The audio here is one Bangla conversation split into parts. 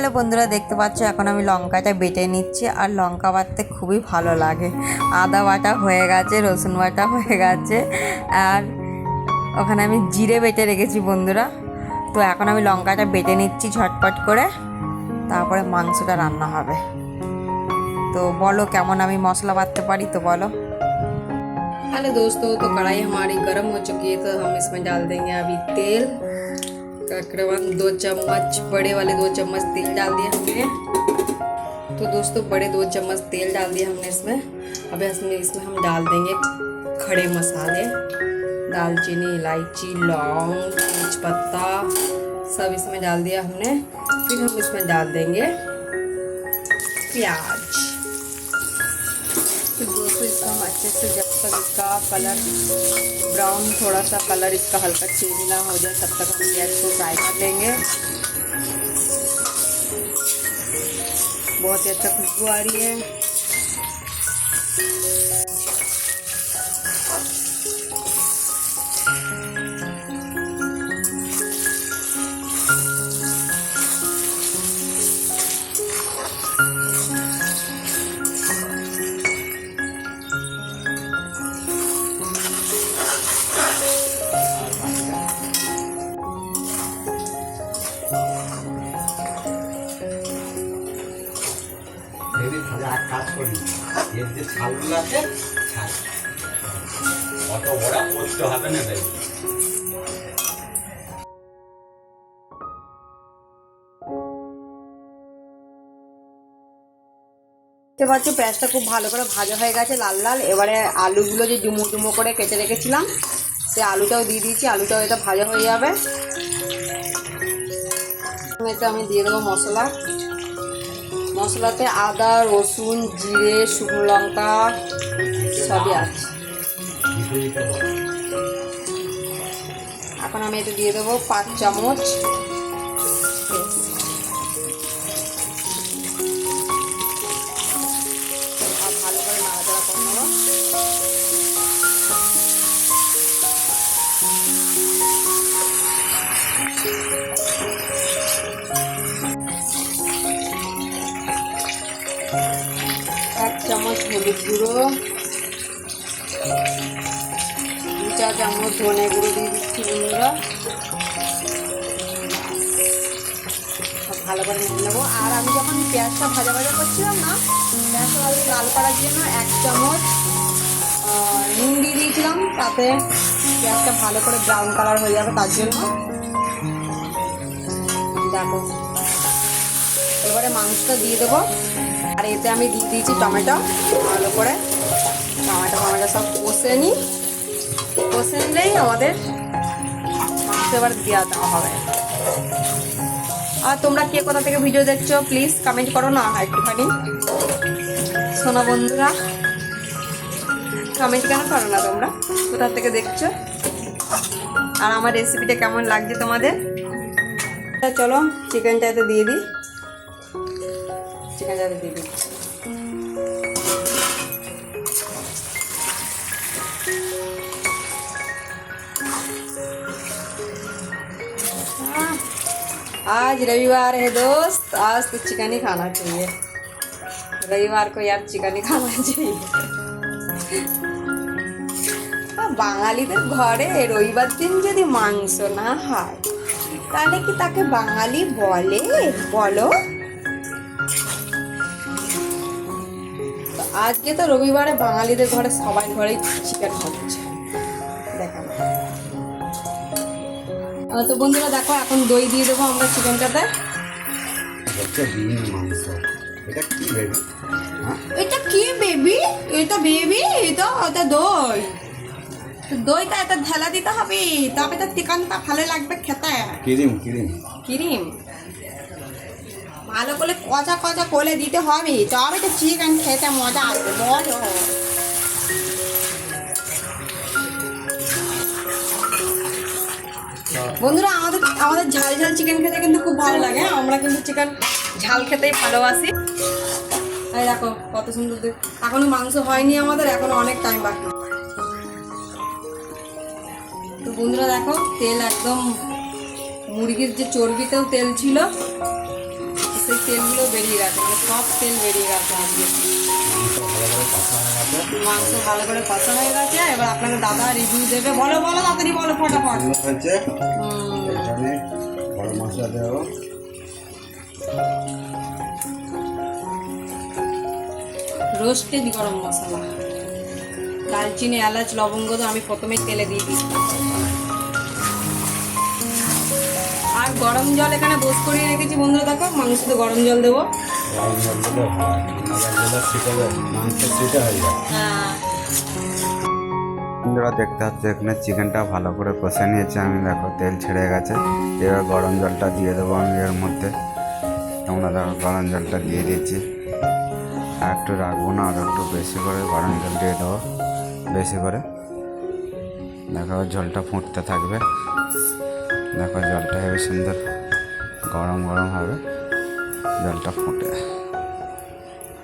হ্যালো বন্ধুরা দেখতে পাচ্ছ এখন আমি লঙ্কাটা বেটে নিচ্ছি আর লঙ্কা বাটতে খুবই ভালো লাগে আদা বাটা হয়ে গেছে রসুন বাটা হয়ে গেছে আর ওখানে আমি জিরে বেটে রেখেছি বন্ধুরা তো এখন আমি লঙ্কাটা বেটে নিচ্ছি ঝটপট করে তারপরে মাংসটা রান্না হবে তো বলো কেমন আমি মশলা বাটতে পারি তো বলো हेलो दोस्तों तो कढ़ाई हमारी गर्म हो चुकी है तो हम इसमें डाल देंगे अभी तेल तकरीबन दो चम्मच, बड़े वाले दो चम्मच तेल डाल दिया हमने। तो दोस्तों, बड़े दो चम्मच तेल डाल दिया हमने इसमें। अभी इसमें इसमें हम डाल देंगे खड़े मसाले, दालचीनी, इलायची, लौंग, तेजपत्ता, सब इसमें डाल दिया हमने। फिर हम इसमें डाल देंगे प्याज। फिर दोस्तों, इसका हम अच्छे से तक इसका कलर ब्राउन थोड़ा सा कलर इसका हल्का चेंज ना हो जाए, तब तक हम प्याज को फ्राई कर लेंगे। बहुत ही अच्छा खुशबू आ रही है। করি। এর যে ছালগুলো আছে, ছাল। অত করতে হবে না দেখতে পাচ্ছ, পেঁয়াজটা খুব ভালো করে ভাজা হয়ে গেছে লাল লাল। এবারে আলুগুলো যে ডুমো ডুমো করে কেটে রেখেছিলাম, সে আলুটাও দিয়ে দিয়েছি, আলুটাও এটা ভাজা হয়ে যাবে। এতে আমি দিয়ে দেবো মশলা। মশলাতে আদা, রসুন, জিরে, শুকনো লঙ্কা, সবই আছে। এখন আমি এটা দিয়ে দেবো পাঁচ চামচ হলুদ গুঁড়ো। দু চা চামচ ধনে গুঁড়ো দিয়ে দিচ্ছি বন্ধুরা ভালো করে নিয়ে নেব। আর আমি যখন পেঁয়াজটা ভাজা ভাজা করছিলাম না, পেঁয়াজটা ভালো লাল করার জন্য এক চামচ নুন দিয়ে দিয়েছিলাম তাতে পেঁয়াজটা ভালো করে ব্রাউন কালার হয়ে যাবে তার জন্য। দেখো। এবারে মাংসটা দিয়ে দেবো। আর এতে আমি দিয়ে দিয়েছি টমেটো, ভালো করে টমেটো টমেটো সব কষে নিই। কষে নিলেই আমাদের মাংস এবার দেওয়া দেওয়া হবে। আর তোমরা কে কোথা থেকে ভিডিও দেখছ প্লিজ কমেন্ট করো না একটুখানি। শোনো বন্ধুরা কমেন্ট কেন করো না তোমরা? কোথা থেকে দেখছ? আর আমার রেসিপিটা কেমন লাগছে তোমাদের? চলো চিকেনটা এতে দিয়ে দিই। চিকেনটা এতে দিয়ে দিই आज रविवार है दोस्त आज तो चिकन ही खाना चाहिए रविवार को यार चिकन ही खाना चाहिए আ, বাঙালিদের ঘরে রবিবার দিন যদি মাংস না হয় তাহলে কি তাকে বাঙালি বলে বলো আজকে তো রবিবারে বাঙালিদের ঘরে সবাই ঘরেই চিকেন হচ্ছে দেখানো তো বন্ধুরা দেখো এখন দই দিয়ে দেবো আমরা চিকেনটাতে। এটা কি হ্যাঁ? এটা কি বেবি এটা বেবি এটা ওটা দই। দইটা এটা ঢেলা দিতে হবে। তবে তো চিকেনটা ভালো লাগবে খেতে। Cream cream. ক্রিম? ভালো করে কচা কচা করে দিতে হবে। তবে তো চিকেন খেতে মজা আসবে, বলো। বন্ধুরা, আমাদের আমাদের ঝাল ঝাল চিকেন খেতে কিন্তু খুব ভালো লাগে আমরা কিন্তু চিকেন ঝাল খেতেই ভালোবাসি। এই দেখো, কত সুন্দর এখনও মাংস হয়নি আমাদের, এখনও অনেক টাইম বাকি। তো বন্ধুরা, দেখো, তেল একদম মুরগির যে চর্বিতেও তেল ছিল তেলগুলো বেরিয়ে গেছে মানে সব তেল বেরিয়ে গেছে আজকে। মাংস ভালো করে কষা হয়ে গেছে এবার আপনাকে দাদা রিভিউ দেবে। বলো বলো তাড়াতাড়ি বলো ফটাফট। সুন্দর হয়েছে হুম, এখানে গরম মশলা দেবো রোস্টেড গরম মশলা। দালচিনি এলাচ লবঙ্গ তো আমি প্রথমে তেলে দিয়ে দিচ্ছি। আর গরম জল এখানে বোস করিয়ে রেখেছি বন্ধুরা দেখো মাংসতে গরম জল দেবো। গরম জল মাংস যায়। হ্যাঁ। বন্ধুরা দেখতে হচ্ছে এখানে চিকেনটা ভালো করে কষে নিয়েছি। আমি দেখো তেল ছেড়ে গেছে। এবার গরম জলটা দিয়ে দেবো আমি এর মধ্যে। তোমরা দেখো গরম জলটা দিয়ে দিয়েছি আর একটু রাখব না আর একটু বেশি করে গরম জল দিয়ে দেবো। বেশি করে। দেখো জলটা ফুটতে থাকবে। দেখো জলটা হেবে সুন্দর গরম গরম হবে। জলটা ফুটে।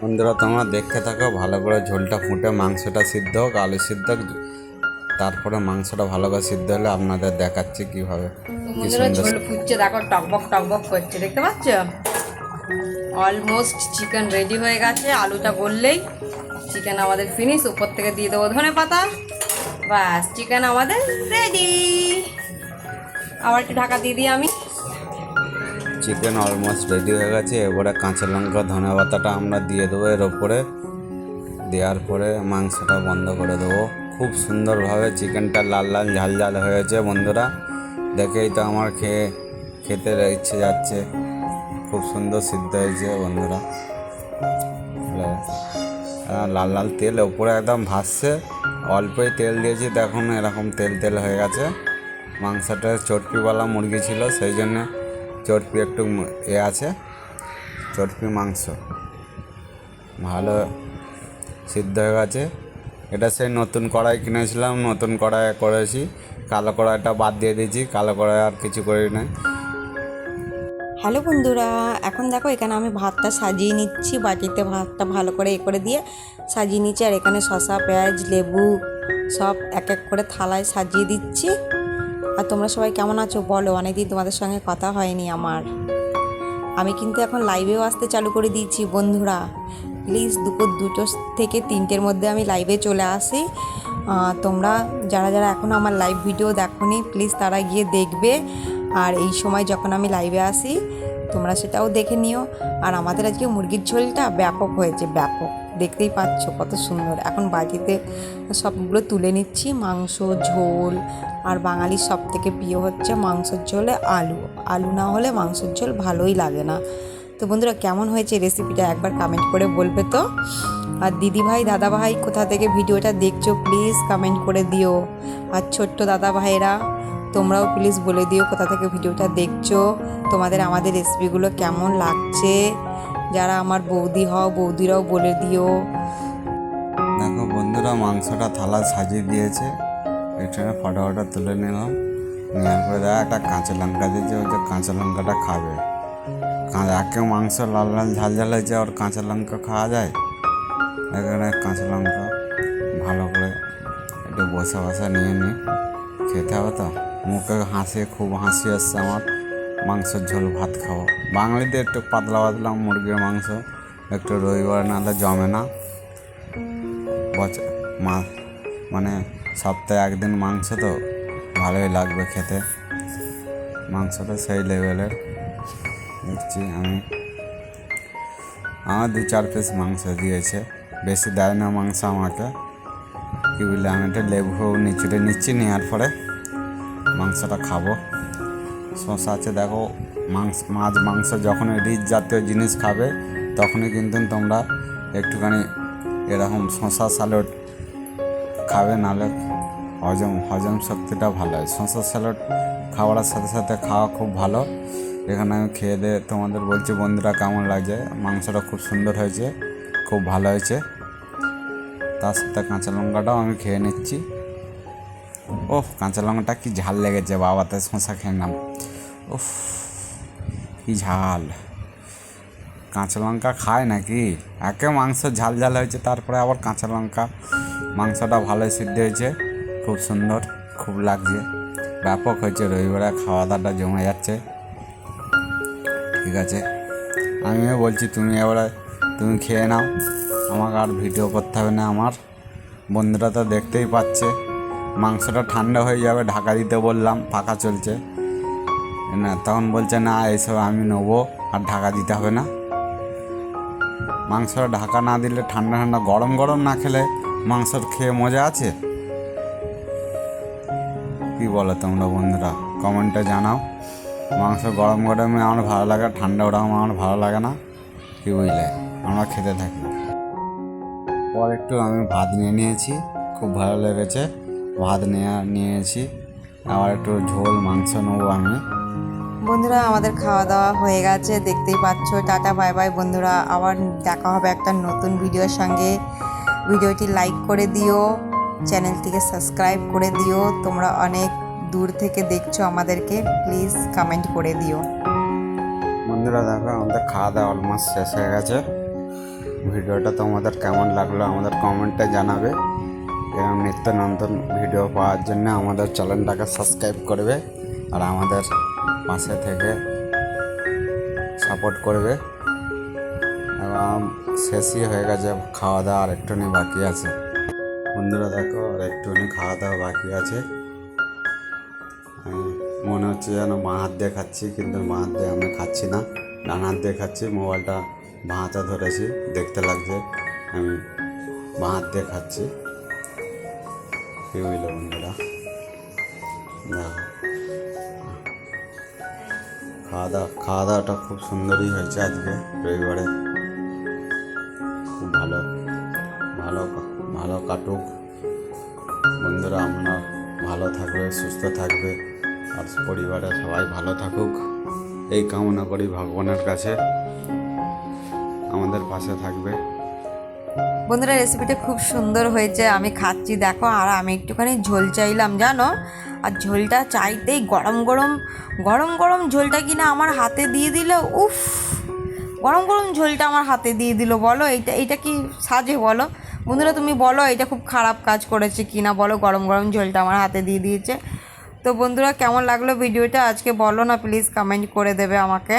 বন্ধুরা তোমরা দেখতে থাকো ভালো করে ঝোলটা ফুটে মাংসটা সিদ্ধ হোক আলু সিদ্ধ হোক তারপরে মাংসটা ভালো করে সিদ্ধ হলে আপনাদের দেখাচ্ছি কীভাবে ঝোল ফুটছে দেখো টকবক টকবক করছে দেখতে পাচ্ছ? অলমোস্ট চিকেন রেডি হয়ে গেছে আলুটা গললেই চিকেন আমাদের ফিনিশ উপর থেকে দিয়ে দেবো ধনে পাতা ব্যাস চিকেন আমাদের রেডি আবার একটু ঢাকা দিয়ে দিই আমি। চিকেন অলমোস্ট রেডি হয়ে গেছে। এবারে কাঁচা লঙ্কা, ধনে পাতাটা আমরা দিয়ে দেবো এর ওপরে। দেওয়ার পরে মাংসটা বন্ধ করে দেবো। খুব সুন্দরভাবে চিকেনটা লাল লাল, ঝাল ঝাল হয়েছে বন্ধুরা। দেখেই তো আমার খেয়ে, খেতে ইচ্ছে যাচ্ছে। খুব সুন্দর সিদ্ধ হয়েছে বন্ধুরা। লাল লাল তেল, ওপরে একদম ভাসছে। অল্পই তেল দিয়েছি, দেখুন এরকম তেল তেল হয়ে গেছে। মাংসটা চর্পিওয়ালা মুরগি ছিল, সেই জন্যে চর্পি একটু এ আছে, চর্পি মাংস। ভালো সিদ্ধ হয়ে গেছে। এটা সেই নতুন কড়াই কিনেছিলাম, নতুন কড়াই করেছি। কালো কড়াইটা বাদ দিয়ে দিয়েছি, কালো কড়াই আর কিছু করি না হ্যালো বন্ধুরা, এখন দেখো এখানে আমি ভাতটা সাজিয়ে নিচ্ছি, বাটিতে ভাতটা ভালো করে এ করে দিয়ে সাজিয়ে নিচ্ছি। আর এখানে শসা, পেঁয়াজ, লেবু সব এক এক করে থালায় সাজিয়ে দিচ্ছি। তোমরা সবাই কেমন আছো? বলো, অনেকদিন তোমাদের সঙ্গে কথা হয়নি আমার। আমি কিন্তু এখন লাইভেও আসতে চালু করে দিয়েছি, বন্ধুরা। প্লিজ দুপুর দুটো থেকে তিনটের মধ্যে আমি লাইভে চলে আসি। তোমরা যারা যারা এখনও আমার লাইভ ভিডিও দেখোনি প্লিজ তারা গিয়ে দেখবে। আর এই সময় যখন আমি লাইভে আসি তোমরা সেটাও দেখে নিও। আর আমাদের আজকে মুরগির ঝোলটা ব্যাপক হয়েছে, ব্যাপক। দেখতেই পাচ্ছ কত সুন্দর। এখন বাটিতে সবগুলো তুলে নিচ্ছি, মাংস, ঝোল। আর বাঙালির সব থেকে প্রিয় হচ্ছে মাংসের ঝোলে আলু। আলু না হলে মাংসের ঝোল ভালোই লাগে না। তো বন্ধুরা, কেমন হয়েছে রেসিপিটা একবার কমেন্ট করে বলবে তো? আর দিদিভাই, দাদাভাই, কোথা থেকে ভিডিওটা দেখছ প্লিজ কমেন্ট করে দিও। আর ছোট্ট দাদা ভাইরা তোমরাও প্লিজ বলে দিও কোথা থেকে ভিডিওটা দেখছ, তোমাদের আমাদের রেসিপিগুলো কেমন লাগছে, যারা আমার বৌদি হও, বৌদিরাও বলে দিও। দেখো বন্ধুরা, মাংসটা থালা সাজিয়ে দিয়েছে এখানে ফটো ফটো তুলে নিলাম। নেওয়ার পরে দেখা একটা কাঁচা লঙ্কা দিয়েছে, ওই যে কাঁচা লঙ্কাটা খাবে। একে মাংস লাল লাল ঝাল ঝাল হয়েছে, আর কাঁচা লঙ্কা খাওয়া যায়? এখানে কাঁচা লঙ্কা ভালো করে একটু বসে বসে নিয়ে নিই খেতে হবে তো? মুখে হাসি, খুব হাসি আসছে আমার। মাংসের ঝোল, ভাত খাব। বাঙালিদের একটু পাতলা পাতলা মুরগির মাংস, একটু রবিবার নাহলে জমে না। বছর মা মানে সপ্তাহে একদিন মাংস তো ভালোই লাগবে খেতে। মাংসটা সেই লেভেলের, দেখছি আমি। আমার দু চার পিস মাংস দিয়েছে। বেশি দেয় না মাংস আমাকে। কি বলে, আমি একটা লেবু নিচুড়ে নিচ্ছি নেওয়ার পরে। মাংসটা খাব। শশা আছে, দেখো, মাংস, মাছ, মাংস যখন রিচ জাতীয় জিনিস খাবে, তখনই কিন্তু তোমরা একটুখানি এরকম শশা স্যালাড খাবে, নাহলে হজম হজম শক্তিটা ভালো হয়। শশা স্যালাড খাওয়ার সাথে সাথে খাওয়া খুব ভালো। এখানে আমি খেয়ে দিয়ে তোমাদের বলছি, বন্ধুরা কেমন লাগছে? মাংসটা খুব সুন্দর হয়েছে, খুব ভালো হয়েছে। তার সাথে কাঁচা লঙ্কাটাও আমি খেয়ে নিচ্ছি। ওহ কাঁচা লঙ্কাটা কি ঝাল লেগেছে বাবাতে শশা খেয়ে নাম উফ কি ঝাল। কাঁচা লঙ্কা খায় নাকি? একে মাংস ঝাল ঝাল হয়েছে, তারপরে আবার কাঁচা লঙ্কা। মাংসটা ভালোই সিদ্ধ হয়েছে, খুব সুন্দর, খুব লাগছে। ব্যাপক হয়েছে, রবিবারে খাওয়া দাওয়াটা জমে যাচ্ছে। ঠিক আছে, আমিও বলছি তুমি এবারে, তুমি খেয়ে নাও। আমাকে আর ভিডিও করতে হবে না, আমার। বন্ধুরা তো দেখতেই পাচ্ছে। মাংসটা ঠান্ডা হয়ে যাবে, ঢাকা দিতে বললাম পাকা চলছে। না, তখন বলছে, না, এসব আমি নেব, আর ঢাকা দিতে হবে না। মাংসটা ঢাকা না দিলে ঠান্ডা ঠান্ডা, গরম গরম না খেলে মাংসর খেয়ে মজা আছে? কি বলো তোমরা বন্ধুরা, কমেন্টে জানাও। মাংস গরম গরমে আমার ভালো লাগে, ঠান্ডা ওরকম আমার ভালো লাগে না, কি বুঝলে? আমরা খেতে থাকি। পর একটু আমি ভাত নিয়ে নিয়েছি, খুব ভালো লেগেছে। ভাত নেওয়া নিয়েছি। আবার একটু ঝোল মাংস নেব আমি। বন্ধুরা আমাদের খাওয়া দাওয়া হয়ে গেছে। দেখতেই পাচ্ছ। টাটা বাই বাই বন্ধুরা। আবার দেখা হবে একটা নতুন ভিডিওর সঙ্গে। ভিডিওটি লাইক করে দিও। চ্যানেলটিকে সাবস্ক্রাইব করে দিও। তোমরা অনেক দূর থেকে দেখছ আমাদেরকে। প্লিজ কমেন্ট করে দিও। বন্ধুরা দেখো আমাদের খাওয়া দাওয়া অলমোস্ট শেষ হয়ে গেছে। ভিডিওটা তোমাদের কেমন লাগল আমাদের কমেন্টে জানাবে। এবং নিত্য ভিডিও পাওয়ার জন্য আমাদের চ্যানেলটাকে সাবস্ক্রাইব করবে আর আমাদের পাশে থেকে সাপোর্ট করবে। এবং শেষই হয়ে গেছে খাওয়া দাওয়া আর একটুখানি বাকি আছে। বন্ধুরা দেখো, আর একটুখানি খাওয়া দাওয়া বাকি আছে। মনে হচ্ছে যেন বাঁ হাত দিয়ে খাচ্ছি, কিন্তু বাঁ হাত দিয়ে আমি খাচ্ছি না। ডান হাত দিয়ে খাচ্ছি, মোবাইলটা বাঁ ধরেছি, দেখতে লাগছে। আমি বাঁ হাত দিয়ে খাচ্ছি। কি বুঝলো বন্ধুরা। দেখো খাওয়া দাওয়া খাওয়া দাওয়াটা খুব সুন্দরই হয়েছে আজকে, রবিবারে। খুব ভালো ভালো ভালো কাটুক। বন্ধুরা, আমরা ভালো থাকবে, সুস্থ থাকবে, আর পরিবারে সবাই ভালো থাকুক। এই কামনা করি ভগবানের কাছে। আমাদের পাশে থাকবে। বন্ধুরা রেসিপিটা খুব সুন্দর হয়েছে। আমি খাচ্ছি, দেখো, আর আমি একটুখানি ঝোল চাইলাম, জানো? আর ঝোলটা চাইতেই গরম গরম গরম গরম ঝোলটা কিনা আমার হাতে দিয়ে দিল। উফ! গরম গরম ঝোলটা আমার হাতে দিয়ে দিল, বলো? এইটা এইটা কি সাজে, বলো? বন্ধুরা, তুমি বলো এটা খুব খারাপ কাজ করেছে কি না বলো? গরম গরম ঝোলটা আমার হাতে দিয়ে দিয়েছে। তো বন্ধুরা, কেমন লাগল ভিডিওটা? আজকে বলো না প্লিজ কমেন্ট করে দেবে আমাকে।